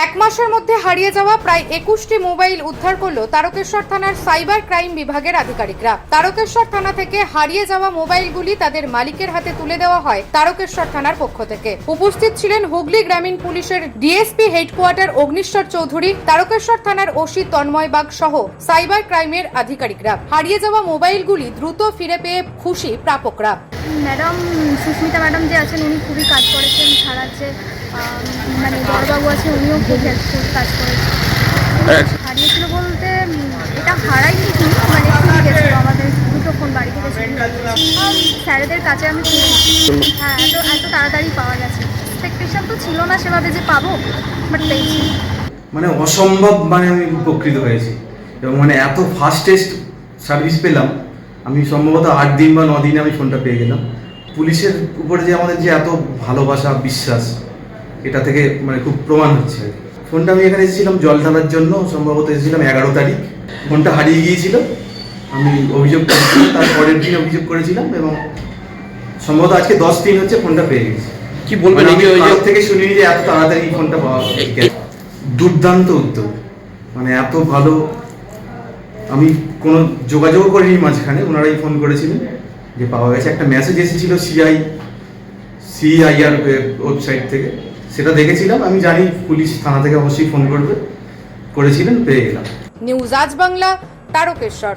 এক মাসের মধ্যে হারিয়ে যাওয়া প্রায় একুশটি মোবাইল উদ্ধার করল তারকেশ্বর থানার সাইবার ক্রাইম বিভাগের আধিকারিকরা। তারকেশ্বর থানা থেকে হারিয়ে যাওয়া মোবাইলগুলি তাদের মালিকের হাতে তুলে দেওয়া হয় তারকেশ্বর থানার পক্ষ থেকে। উপস্থিত ছিলেন হুগলি গ্রামীণ পুলিশের ডিএসপি হেডকোয়ার্টার অগ্নিশ্বর চৌধুরী, তারকেশ্বর থানার ওসি তন্ময় বাগ সহ সাইবার ক্রাইমের আধিকারিকরা। হারিয়ে যাওয়া মোবাইলগুলি দ্রুত ফিরে পেয়ে খুশি প্রাপকরা। ম্যাডাম সুস্মিতা ম্যাডাম যে আছেন উনি খুবই কাজ করেছেন ছাড়া যে মানে বড়বাবু আছে উনিও খুব হেল্পফুল কাজ করেছেন। হারিয়েছিল বলতে এটা হারাইনি কি মানে চুরি গেছিল আমাদের দুটো ফোন বাড়ি থেকে স্যারেদের কাছে আমি হ্যাঁ এত এত তাড়াতাড়ি পাওয়া গেছে। এক্সপেকটেশন তো ছিল না সেভাবে যে পাবো বাট পেয়েছি। মানে অসম্ভব মানে আমি উপকৃত হয়েছি। এবং মানে এত ফাস্টেস্ট সার্ভিস পেলাম আমি সম্ভবত আট দিন বা দিনে আমি ফোনটা পেয়ে গেলাম। পুলিশের উপরে যে আমাদের যে এত ভালোবাসা বিশ্বাস এটা থেকে মানে খুব প্রমাণ হচ্ছে ফোনটা আমি এখানে এসেছিলাম জল ঢালার জন্য সম্ভবত এসেছিলাম এগারো তারিখ। ফোনটা হারিয়ে গিয়েছিল। আমি অভিযোগ করেছিলাম তার পরের দিন অভিযোগ করেছিলাম এবং সম্ভবত আজকে দশ দিন হচ্ছে ফোনটা পেয়ে গেছি। কি বলবেন মানে আমি ওই থেকে শুনিনি যে এত তাড়াতাড়ি ফোনটা পাওয়া। দুর্দান্ত উদ্যোগ। মানে এত ভালো আমি কোনো যোগাযোগ করিনি মাঝখানে, ওনারাই ফোন করেছিলেন যে পাওয়া গেছে। একটা মেসেজ এসেছিল সিআই সিআইআর ওয়েবসাইট থেকে। সেটা দেখেছিলাম, আমি জানি পুলিশ থানা থেকে অবশ্যই ফোন করবে। করেছিলেন, পেয়ে গেলাম। নিউজ আজ বাংলা, তারকেশ্বর।